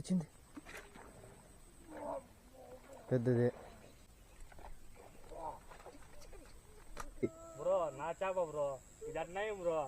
వచ్చింది పెద్దదే. బ్రో నా చేప బ్రో. ఇది అన్నాయం bro.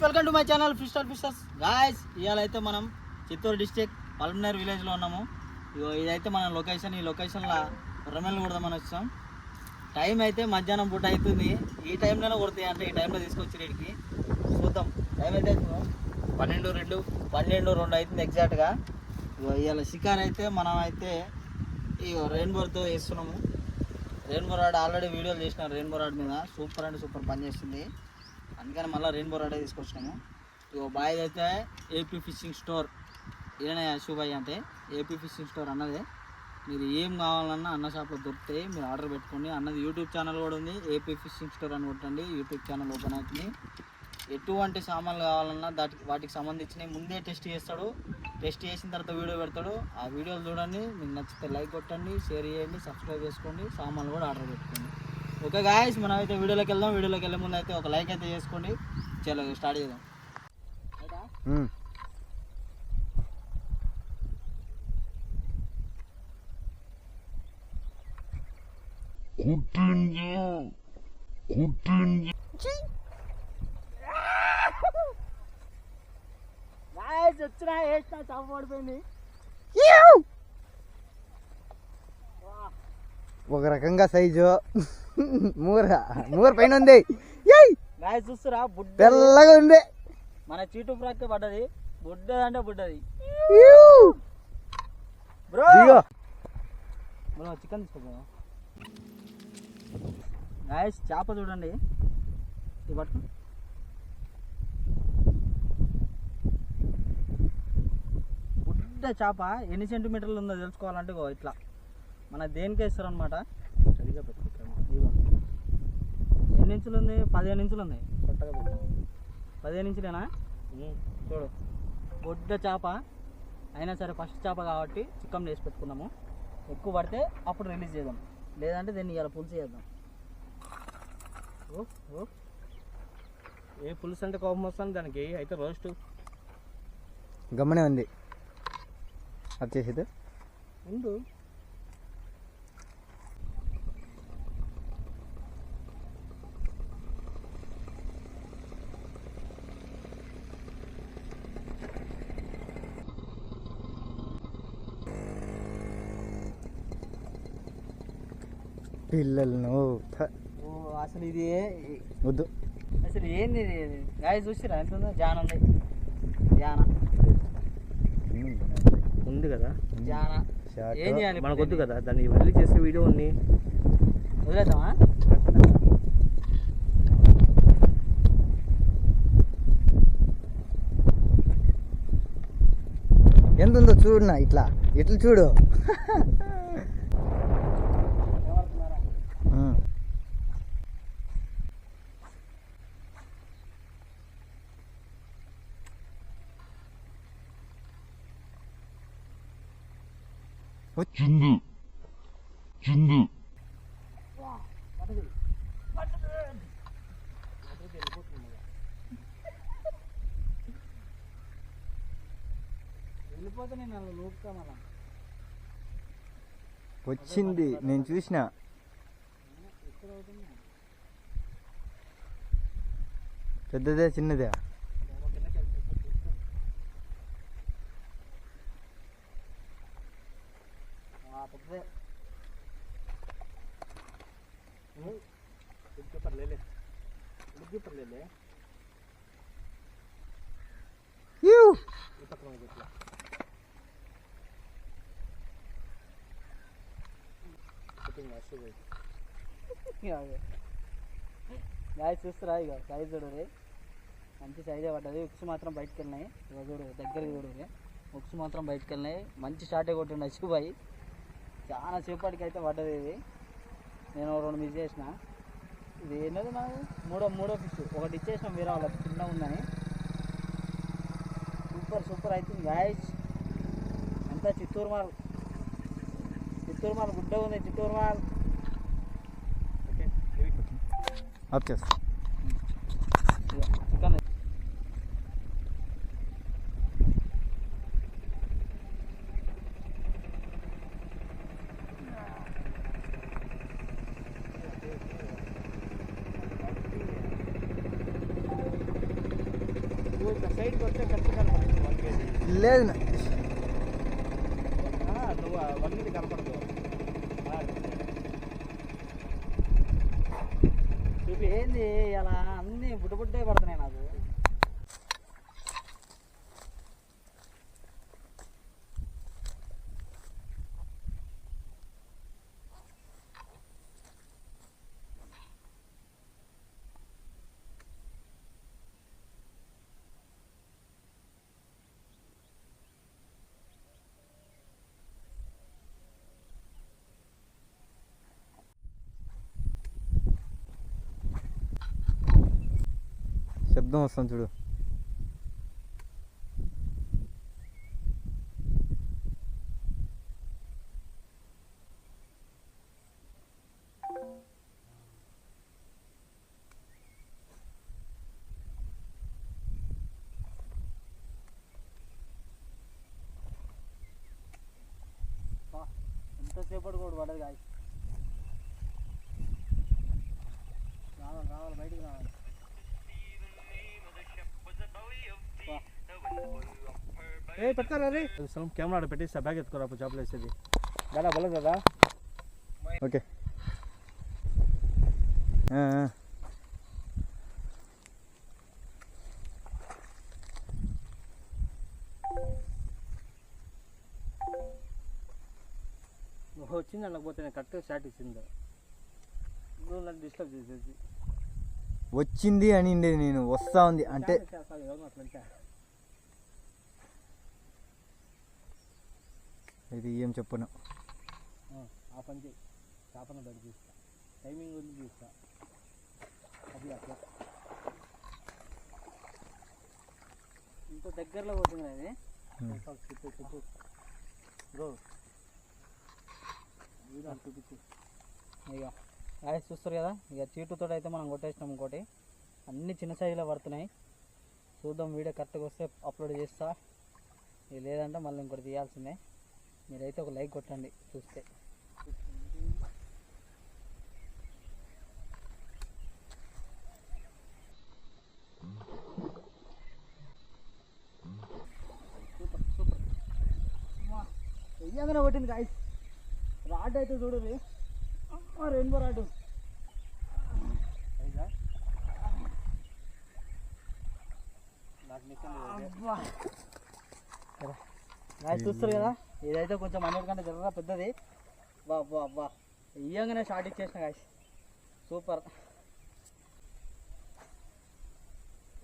Guys welcome to my channel ఫిస్టర్ fishers guys ఇవాళ అయితే మనం చిత్తూరు డిస్టిక్ పల్మనేర్ విలేజ్లో ఉన్నాము. ఇగో ఇదైతే మన లొకేషన్ ఈ లొకేషన్లో రొమ్మెలు కొడదామని వచ్చాం. టైం అయితే మధ్యాహ్నం పూట అవుతుంది ఈ టైంలోనే కొడతాయి అంటే ఈ టైంలో తీసుకొచ్చి రేడికి చూద్దాం. టైం అయితే పన్నెండు రెండు పన్నెండు రెండు అవుతుంది ఎగ్జాక్ట్గా ఇగో ఇవాళ షికార్ అయితే మనం అయితే ఇగో రెయిన్బోర్తో వేస్తున్నాము. రెయిన్బో రాడ్ ఆల్రెడీ వీడియోలు చేసిన రెయిన్బో రాడ్ మీద. సూపర్ అంటే సూపర్ పని చేస్తుంది. అందుకని మళ్ళీ రెయిన్బో రాడే తీసుకొచ్చినాము. ఇగో బాయ్ అయితే ఏపీ ఫిషింగ్ స్టోర్ ఈయన శుభయ్య అంటే ఏపీ ఫిషింగ్ స్టోర్ అన్నదే. మీరు ఏం కావాలన్నా అన్న షాప్లో దొరుకుతాయి మీరు ఆర్డర్ పెట్టుకోండి. అన్నది యూట్యూబ్ ఛానల్ కూడా ఉంది. ఏపీ ఫిషింగ్ స్టోర్ అని కొట్టండి. యూట్యూబ్ ఛానల్ ఓపెన్ అవుతుంది. ఎటువంటి సామాన్లు కావాలన్నా దాటికి వాటికి సంబంధించినవి ముందే టెస్ట్ చేస్తాడు. టెస్ట్ చేసిన తర్వాత వీడియో పెడతాడు. ఆ వీడియోలు చూడండి. మీకు నచ్చితే లైక్ కొట్టండి షేర్ చేయండి సబ్స్క్రైబ్ చేసుకోండి. సామాన్లు కూడా ఆర్డర్ పెట్టుకోండి. ఓకే గాయస్ మనం అయితే వీడియోలోకి వెళ్దాం. వీడియోలోకి వెళ్ళే ముందు అయితే ఒక లైక్ అయితే చేసుకోండి. చలో స్టార్ట్ చేద్దాం. ఉమ్. గాయస్ వచ్చినా వేసిన చాప పడిపోయింది ఒక రకంగా సైజు. మూర మూర పైన ఉంది. చూస్తురా? బుడ్డ తెల్లగా ఉంది. మన చీటు ప్రక్క పడ్డది. బుడ్డ అంటే బుడ్డది! బ్రో! బ్రో చికెన్ తీసుకో గాయస్ చేప చూడండి. ఇది బుడ్డ చేప ఎన్ని సెంటీమీటర్లు ఉందో తెలుసుకోవాలంటే ఇట్లా. మన దేనికి వేస్తారు అనమాట సరిగా పెట్టుకుంటాం. ఇగో ఎన్ని ఇంచులు ఉంది పదిహేను ఇంచులు ఉంది కొత్తగా పెట్టాము పదిహేను ఇంచులేనా? చూడు. బొడ్డ చేప అయినా సరే ఫస్ట్ చేప కాబట్టి చిక్కం వేసి పెట్టుకున్నాము ఎక్కువ పడితే అప్పుడు రిలీజ్ చేద్దాం. లేదంటే దీన్ని ఇలా పులుసు చేద్దాం. ఓ ఓ ఏ పులుసు అంటే కోపం వస్తుంది దానికి? అయితే రోస్ట్ గమ్మనే ఉంది. వచ్చేసేది ఉండు. పిల్లలను అసలు ఇది వద్దు. అసలు ఏంది గాయ చూసిరా? ఎంత ఉందో? జాన ఉంది. జాన. ఉంది కదా. జాన. ఏం చేయాలి మనకు వద్దు కదా. దాన్ని వెళ్ళి చేసే వీడియో ఉంది. వదిలేద్దామా? ఎంత ఉందో చూడు నా ఇట్లా. ఇట్లా చూడు. చిందు చిందు వెళ్ళిపోతే నేను అలా లోపుతా మళ్ళా వచ్చింది. నేను చూసిన. పెద్దదే చిన్నదే? పక్కన ఇట్లా. గాయ చూస్తురా ఇక సైజ్ చూడరే. మంచి సైజే పడ్డది. ఉక్స్ మాత్రం బయటకు వెళ్ళినాయి ఇక చూడు దగ్గరికి చూడరే. ఉక్స్ మాత్రం బయటకు వెళ్ళినాయి మంచి షార్టే కొట్టిండు అచ్చుబాయి చాలా సేపటికి అయితే పడ్డది ఇది. నేను రెండు మిస్ చేసిన. ఇది ఏంటది మనది మూడో మూడో ఫిష్ ఒకటి ఇచ్చేసినాం వేరే వాళ్ళకి. చిన్న ఉందని. సూపర్ సూపర్ అవుతుంది గాయస్ అంతా చిత్తూరు మాల్. చిత్తూరు మాల్ గుడ్డ ఉంది చిత్తూరు మాల్. ఓకే ఆఫ్ చేస్తా చికెన్ నువ్వు ఇట్లా సైడ్కి వస్తే కరెక్ట్ కనపడుతుంది వన్ కేజీ లేదు. నువ్వు ఏంది ఇలా అన్ని బుడ్డ బుడ్డే పడుతున్నాయి. శబ్దం వస్తుంది చూడు. ఎంతసేపటి కూడా పడదు కాదు రావాలి రావాలి బయటికి రావాలి. ఏ పెడతారా రే. కెమెరా పెట్టేసి బ్యాగ్ ఎత్తుకోరా చేపలు వేసేది. దాదా బల కదా? ఓకే. వచ్చింది అనకపోతే నేను కరెక్ట్గా షాట్ ఇచ్చింది. నువ్వు నన్ను డిస్టర్బ్ చేసేది. వచ్చింది అనిండేది నేను వస్తా ఉంది. అంటే ఇది ఏం చెప్పను. ఆ పని చేయి. చేపను బయట తీస్తా. టైమింగ్ ఉంది తీస్తా. అది అట్లా. ఇంత దగ్గరలో పోతుంది అది. చుట్టూ చుట్టూ. బ్రో చూపించు. ఇక గాయస్ చూస్తారు కదా? ఇక చీటుతో అయితే మనం కొట్టేసినాం ఇంకోటి. అన్ని చిన్న సైజులో పడుతున్నాయి. చూద్దాం వీడియో కరెక్ట్గా వస్తే అప్లోడ్ చేస్తా. ఇది లేదంటే మళ్ళీ ఇంకోటి తీయాల్సిందే. మీరైతే ఒక లైక్ కొట్టండి చూస్తే. Super super. వెయ్యంగానే కొట్టింది గాయస్ రాడ్ అయితే చూడండి రెయిన్బో రాడ్. చూస్తారు కదా? ఇదైతే కొంచెం అన్నిటికంటే జరగ పెద్దది. బా బా బా ఇయ్యంగానే షార్ట్ ఇచ్చేసిన గాయస్ సూపర్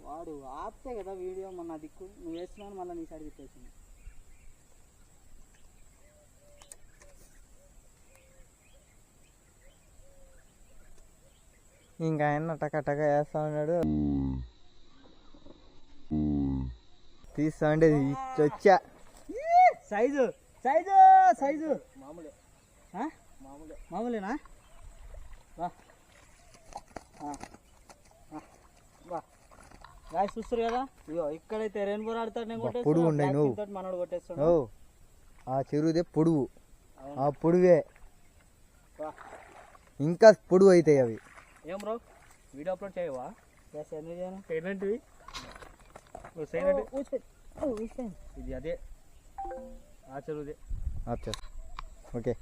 వాడు ఆపితే కదా వీడియో మొన్న దిక్కు నువ్వు వేస్తున్నావు మళ్ళీ నీ సైడ్ ఇచ్చేసింది ఇంకా ఆయన టక టక వేస్తా ఉన్నాడు. తీస్తా ఉండేది వచ్చా సైజు సైజు సైజు. మామూలే? మామూలే. మామూలేనా? వా చూస్తారు కదా? ఇగో ఇక్కడైతే రెయిన్బో ఆడతాడు నేను బా, పొడుగు ఉన్నాయి నువ్వు. మనోడు కొట్టేస్తాడు ఆ చెరువుదే పొడువు. ఆ పొడువే. ఇంకా పొడువు అవుతాయి అవి. ఏం బ్రో? వీడియో అప్లోడ్ చేయవా? ఎస్ ఎందుకు చేయను? ఏంటంటివి. ఇది అదే. ఆ చెరువుదే. ఓకే.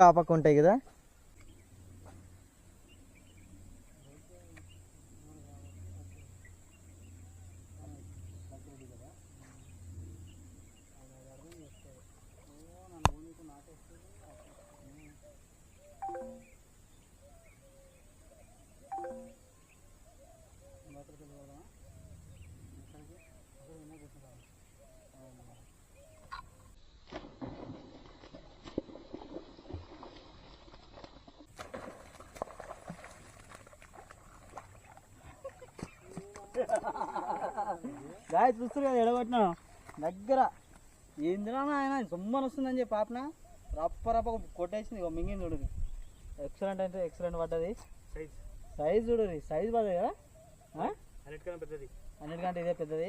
ఆ పక్క ఉంటాయి కదా? గాయ చూస్తారు కదా ఎడగొట్టినా దగ్గర. ఏందిరా ఆయన సొమ్మని వస్తుందని చెప్పి పాపన? రప్ప రప్ప కొట్టేసింది ఇగో మింగింది చూడు ఎక్సలెంట్ అంటే ఎక్సలెంట్ పడ్డది. సైజ్ సైజ్ చూడు సైజ్ పడ్డది కదా? అన్నిటికన్నా పెద్దది. అన్నిటికంటే ఇదే పెద్దది.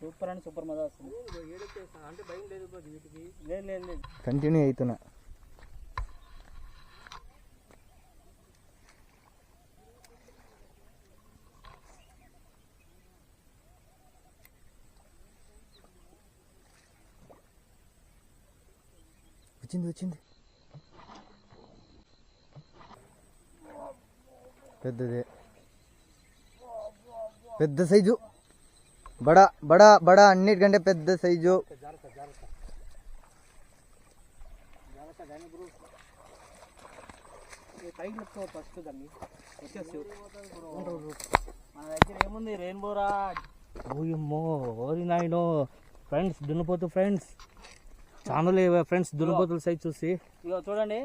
సూపర్ అండ్ సూపర్ మజా వస్తుంది. అంటే లేదు లేదు కంటిన్యూ అవుతున్నా. వచ్చింది వచ్చింది. పెద్దదే. పెద్ద సైజు. బడా బడా బడా అన్నిటికంటే పెద్ద సైజు. మన దగ్గర ఏముంది రెయిన్బోరా ఓయమ్మో ఓరి నాయనో. ఫ్రెండ్స్ దున్నపోతు ఫ్రెండ్స్. ఛానల్ ఫ్రెండ్స్ దున్నపోతుల సైజ్ చూసి. ఇగో చూడండి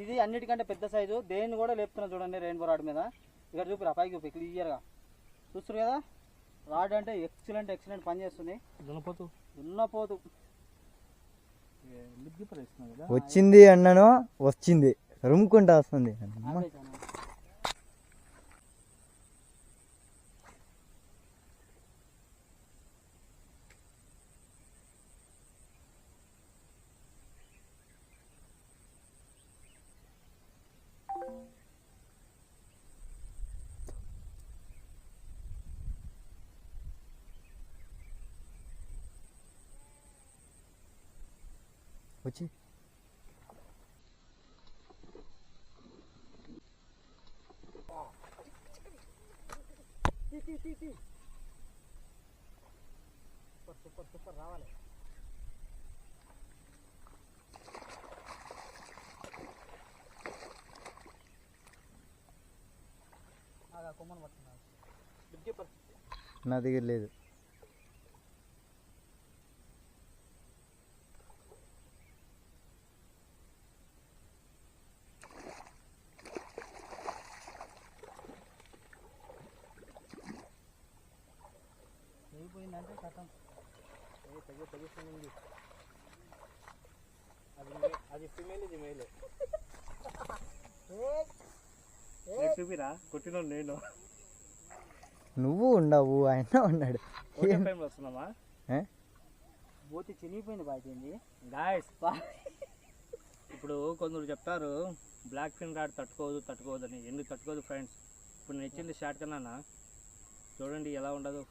ఇది అన్నిటికంటే పెద్ద సైజు దేన్ని కూడా లేపుతున్నా చూడండి రెయిన్బో రాడ్ మీద. ఇక్కడ చూపిరా పైకి చూపి క్లియర్గా చూస్తారు కదా? రాడ్ అంటే ఎక్సలెంట్ ఎక్సలెంట్ పని చేస్తుంది. దున్నపోతు. దున్నపోతు. వచ్చింది అన్నను వచ్చింది. రుమ్కుంటా వస్తుంది. అమ్మ. ఆపే చాలా. వచ్చి సూపర్ సూపర్ రావాలి ఆగా, కొమ్మను పట్టుకున్నాను లిగ్గి పడ నా దగ్గర లేదు అయిపోయిందంటే కథం తగ్గి తగ్గిస్తుంది ఉంది అది మే- అది ఫిమేల్ ఇది మేల్ చూపిరా కొట్టిన నేను. నువ్వు ఉండవు ఆయన ఉన్నాడు. వస్తున్నామా? పోతే చినిగిపోయింది బాగుంది గాయస్ ఇప్పుడు కొందరు చెప్తారు బ్లాక్ ఫిన్ రాడ్ తట్టుకోదు తట్టుకోదు అని. ఎందుకు తట్టుకోదు ఫ్రెండ్స్? ఇప్పుడు నేను ఇచ్చింది షార్ట్ కన్నా చూడండి ఎలా ఉండదు.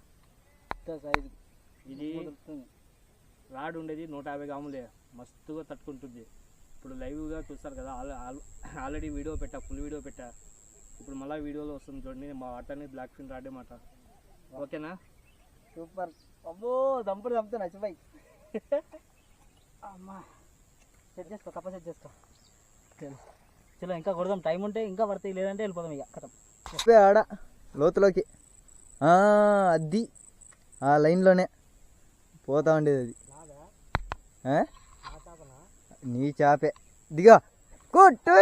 సైజు ఇది రాడ్ ఉండేది నూట యాభై గ్రాములే. మస్తుగా తట్టుకుంటుంది. ఇప్పుడు లైవ్గా చూస్తారు కదా ఆల్- ఆల్- ఆల్రెడీ వీడియో పెట్టా ఫుల్ వీడియో పెట్టా. ఇప్పుడు మళ్ళీ వీడియోలో వస్తుంది చూడండి మా వాటర్ని బ్లాక్ ఫిన్ రాడే మాట ఓకేనా? సూపర్. అబ్బో దంపుడు దంపుతా నచ్చిపోయి అమ్మా. సెట్ చేసుకో కప్ప సెట్ చేసుకో. చలో. ఇంకా కొడదాం. టైం ఉంటే ఇంకా పడతాయి లేదంటే వెళ్ళిపోదాం ఇక. కథం. చెప్పే ఆడ లోతులోకి. ఆ, అది. ఆ లైన్లోనే. పోతా ఉండేది అది. ఆ? నీ చాపే. దిగా. కొట్టు.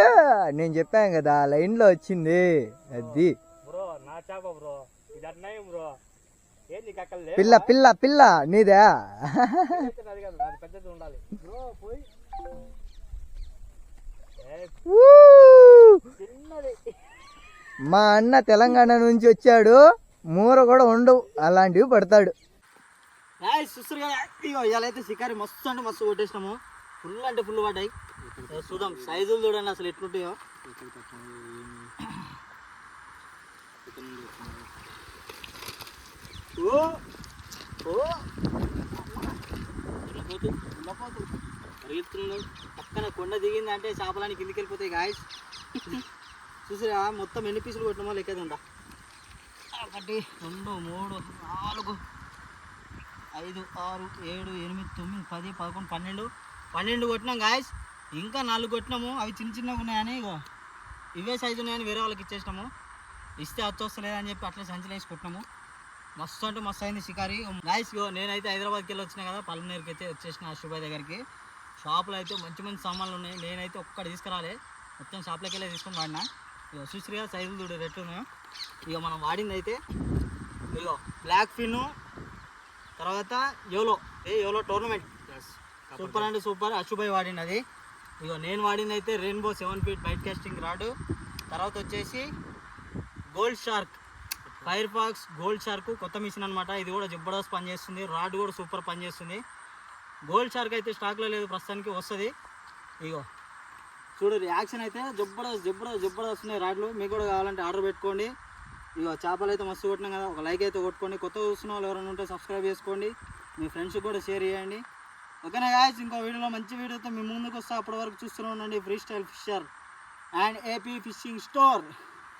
నేను చెప్పాను కదా లైన్లో వచ్చింది. అది. బ్రో నా చేప బ్రో. ఇది అన్నాయం బ్రో. ఏంది కక్కలే పిల్ల పిల్ల పిల్ల నీదే? పెద్దది ఉండాలి. బ్రో పోయి. మా అన్న తెలంగాణ నుంచి వచ్చాడు. మూర కూడా ఉండవు. అలాంటివి పడతాడు. చూస్తారు కదా ఇవాళ అయితే షికారి మస్తు అంటే మస్తు కొట్టేసినాము. ఫుల్ అంటే ఫుల్ పడ్డాయి. చూద్దాం. సైజులు చూడండి అసలు ఎట్లుంటాయో. ఓ ఓ. పరిగెత్తున్నాడు పక్కన కొండ దిగింది అంటే చేపలని కిందికి వెళ్ళిపోతాయి గాయస్ చూసిరా మొత్తం ఎన్ని పీసులు కొట్టినామో లెక్కదంట. ఒకటి రెండు మూడు నాలుగు ఐదు ఆరు ఏడు ఎనిమిది తొమ్మిది పది పదకొండు పన్నెండు. పన్నెండు కొట్టినాం గాయస్ ఇంకా నాలుగు కొట్టినాము. అవి చిన్న చిన్నగా ఉన్నాయని ఇగో ఇవే సైజు ఉన్నాయని వేరే వాళ్ళకి ఇచ్చేసినాము. ఇస్తే అచ్చ వస్తలేదని చెప్పి అట్లా సంచులు వేసి కొట్టినాము. మస్తు అంటే మస్తు అయింది షికారి. గాయస్ ఇగో నేనైతే హైదరాబాద్కి వెళ్ళి వచ్చినా కదా పల్మనేరుకి అయితే వచ్చేసిన శుభాయ్ దగ్గరికి. షాప్లో అయితే మంచి మంచి సామాన్లు ఉన్నాయి. నేనైతే ఒక్కటి తీసుకురాలే. మొత్తం షాప్లోకి వెళ్ళి తీసుకొని వాడినా. ఇగో చూసిగా సైజులు చూడు ఎట్లున్నాయో ఇక మనం వాడింది అయితే ఇగో బ్లాక్ ఫిన్ తర్వాత యోలో ఏ యోలో టోర్నమెంట్ సూపర్ అంటే సూపర్ అశుభాయ్ వాడినది. ఇగో నేను వాడింది అయితే rainbow seven feet bait casting rod. తర్వాత వచ్చేసి gold shark. Fire fox gold shark కొత్త మిషన్ అనమాట ఇది కూడా జబర్దస్త్ పనిచేస్తుంది రాడ్ కూడా సూపర్ పనిచేస్తుంది గోల్డ్ షార్క్ అయితే స్టాక్లో లేదు. ప్రస్తుతానికి వస్తుంది. ఇగో చూడు రియాక్షన్ అయితే జబర్దస్త్ జబర్దస్త్ జబర్దస్త్ ఉన్నాయి రాడ్లు. మీకు కూడా కావాలంటే ఆర్డర్ పెట్టుకోండి. ఇగో చేపలు అయితే మస్తు కొట్టినాం కదా. ఒక లైక్ అయితే కొట్టుకోండి. కొత్త చూస్తున్న వాళ్ళు ఎవరైనా ఉంటే సబ్స్క్రైబ్ చేసుకోండి. మీ ఫ్రెండ్స్కి కూడా షేర్ చేయండి. ఓకేనా గాయస్ ఇంకో వీడియోలో మంచి వీడియోతో మీ ముందుకు వస్తా. అప్పటి వరకు చూస్తూనే ఉండండి. Free style fisher and AP fishing store